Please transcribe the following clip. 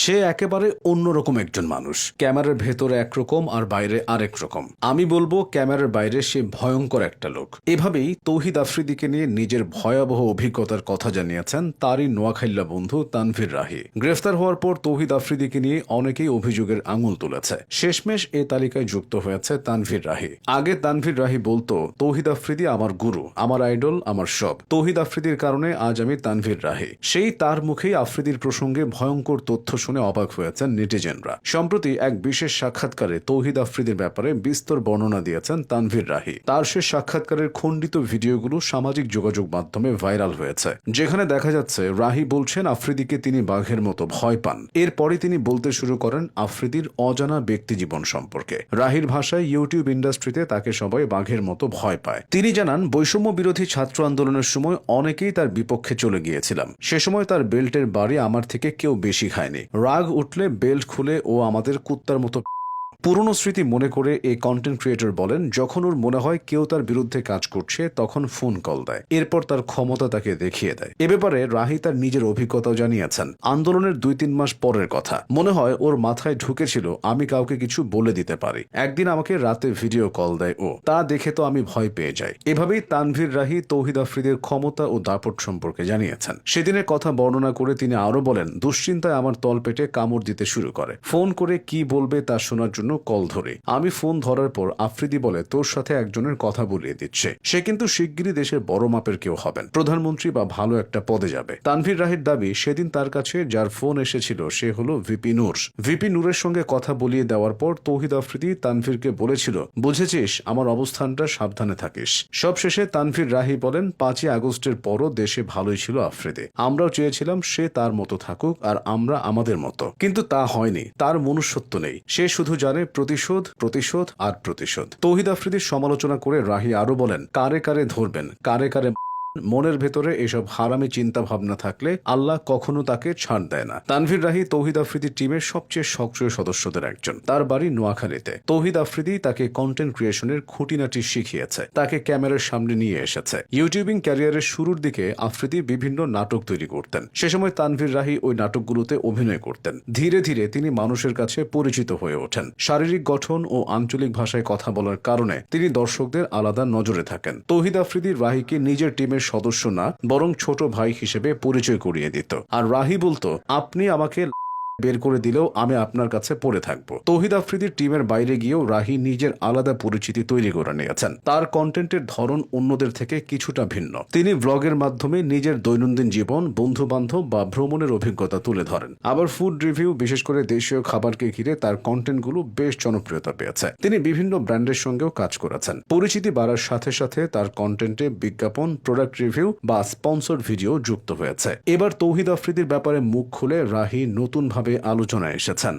সে একেবারে অন্যরকম একজন মানুষ। ক্যামেরার ভেতরে একরকম আর বাইরে আরেক রকম। আমি বলব, ক্যামেরার বাইরে সে ভয়ঙ্কর একটা লোক। এভাবেই তৌহিদ আফ্রিদিকে নিয়ে নিজের ভয়াবহ অভিজ্ঞতার কথা জানিয়েছেন তারই নোয়াখাইল্লা বন্ধু তানভীর রাহি। গ্রেফতার হওয়ার পর তৌহিদ আফ্রিদিকে নিয়ে অনেকেই অভিযোগের আঙুল তুলেছে। শেষমেশ এ তালিকায় যুক্ত হয়েছে তানভীর রাহি। আগে তানভীর রাহি বলতো, তৌহিদ আফ্রিদি আমার গুরু, আমার আইডল, আমার সব। তৌহিদ আফ্রিদির কারণে আজ আমি তানভীর রাহি। সেই তার মুখেই আফ্রিদির প্রসঙ্গে ভয়ঙ্কর তথ্য শুনে অবাক হয়েছেন নেটিজেনরা। সম্প্রতি এক বিশেষ সাক্ষাৎকারে তৌহিদ আফ্রিদির ব্যাপারে বিস্তর বর্ণনা দিয়েছেন তানভীর রাহি। তার সে সাক্ষাৎকারের খণ্ডিত ভিডিওগুলো সামাজিক যোগাযোগ মাধ্যমে ভাইরাল হয়েছে। যেখানে দেখা যাচ্ছে, রাহি বলছেন আফ্রিদিকে তিনি বাঘের মতো ভয় পান। এরপরে তিনি বলতে শুরু করেন আফ্রিদির অজানা ব্যক্তি জীবন সম্পর্কে। রাহির ভাষায় ইউটিউব ইন্ডাস্ট্রিতে তাকে সবাই বাঘের মতো ভয় পায়। তিনি জানান, বৈষম্য বিরোধী ছাত্র আন্দোলনের সময় অনেকেই তার বিপক্ষে চলে গিয়েছিলাম। সে সময় তার বেল্টের বাড়ি আমার থেকে কেউ বেশি খায়নি। রাগ উঠলে বেল্ট খুলে ও আমাদের কুত্তার মতো পুরনো স্মৃতি মনে করে এই কন্টেন্ট ক্রিয়েটর বলেন, যখন ওর মনে হয় কেউ তার বিরুদ্ধে কাজ করছে, তখন ফোন কল দেয়। এরপর তার ক্ষমতা তাকে দেখিয়ে দেয়। এ ব্যাপারে রাহি তার নিজের অভিজ্ঞতাও জানিয়েছেন। আন্দোলনের দুই তিন মাস পরের কথা। মনে হয় ওর মাথায় ঢুকেছিল, আমি কাউকে কিছু বলে দিতে পারি। একদিন আমাকে রাতে ভিডিও কল দেয় ও। তা দেখে তো আমি ভয় পেয়ে যাই। এভাবেই তানভীর, রাহি, তৌহিদ আফ্রিদের ক্ষমতা ও দাপট সম্পর্কে জানিয়েছেন। সেদিনের কথা বর্ণনা করে তিনি আরও বলেন, দুশ্চিন্তায় আমার তলপেটে কামড় দিতে শুরু করে। ফোন করে কি বলবে তা শোনার জন্য কল ধরে। আমি ফোন ধরার পর আফ্রিদি বলে, তোর সাথে একজনের কথা বলিয়ে দিচ্ছে। সে কিন্তু শিগগিরই দেশের বড় মাপের কেউ হবেন। প্রধানমন্ত্রী বা ভালো একটা পদে যাবে। তানভীর রাহির দাবি, সেদিন তার কাছে যার ফোন এসেছিল, সে হলো ভিপি নূর। ভিপি নূরের সঙ্গে কথা বলিয়ে দেওয়ার পর তৌহিদ আফ্রিদি তানভীরকে বলেছিল, বুঝেছিস, আমার অবস্থানটা সাবধানে থাকিস। সবশেষে তানভীর রাহি বলেন, পাঁচই আগস্টের পরও দেশে ভালোই ছিল আফ্রিদি। আমরাও চেয়েছিলাম সে তার মতো থাকুক আর আমরা আমাদের মতো। কিন্তু তা হয়নি, তার মনুষ্যত্ব নেই। সে শুধু জানে প্রতিশোধ প্রতিশোধ আর প্রতিশোধ। তৌহিদ আফ্রিদির সমালোচনা করে রাহি আরও বলেন, কারে কারে ধরবেন, কারে কারে মনের ভেতরে এসব হারামি চিন্তা ভাবনা থাকলে আল্লাহ কখনো তাকে ছাড় দেয় না। তানভীর রাহি তৌহিদ আফ্রিদি টিমের সবচেয়ে সক্রিয় সদস্যদের একজন। তার বাড়ি নোয়াখালীতে। তৌহিদ আফ্রিদি তাকে কন্টেন্ট ক্রিয়েশনের খুঁটিনাটি শিখিয়েছে। তাকে ক্যামেরার সামনে নিয়ে এসেছে। ইউটিউবিং ক্যারিয়ারের শুরুর দিকে আফ্রিদি বিভিন্ন নাটক তৈরি করতেন। সে সময় তানভীর রাহি ওই নাটকগুলোতে অভিনয় করতেন। ধীরে ধীরে তিনি মানুষের কাছে পরিচিত হয়ে ওঠেন। শারীরিক গঠন ও আঞ্চলিক ভাষায় কথা বলার কারণে তিনি দর্শকদের আলাদা নজরে থাকেন। তৌহিদ আফ্রিদি রাহিকে নিজের টিমের সদস্য না বরং ছোট ভাই হিসেবে পরিচয় করিয়ে দিত। আর রাহি বলতো আপনি আমাকে বের করে দিলেও আমি আপনার কাছে পড়ে থাকব। তৌহিদ আফ্রিদির টিমের বাইরে গিয়েও রাহি নিজের আলাদা পরিচিতি তৈরি করে নিয়েছেন। তার কন্টেন্টের ধরন অন্যদের থেকে কিছুটা ভিন্ন। তিনি ব্লগের মাধ্যমে নিজের দৈনন্দিন জীবন বন্ধু বান্ধব বা ভ্রমণের অভিজ্ঞতা তুলে ধরেন। আবার ফুড রিভিউ বিশেষ করে দেশীয় খাবারকে ঘিরে তার কন্টেন্টগুলো বেশ জনপ্রিয়তা পেয়েছে। তিনি বিভিন্ন ব্র্যান্ডের সঙ্গেও কাজ করেছেন। পরিচিতি বাড়ার সাথে সাথে তার কন্টেন্টে বিজ্ঞাপন প্রোডাক্ট রিভিউ বা স্পন্সর ভিডিও যুক্ত হয়েছে। এবার তৌহিদ আফ্রিদির ব্যাপারে মুখ খুলে রাহি নতুনভাবে আলোচনায় এসেছেন।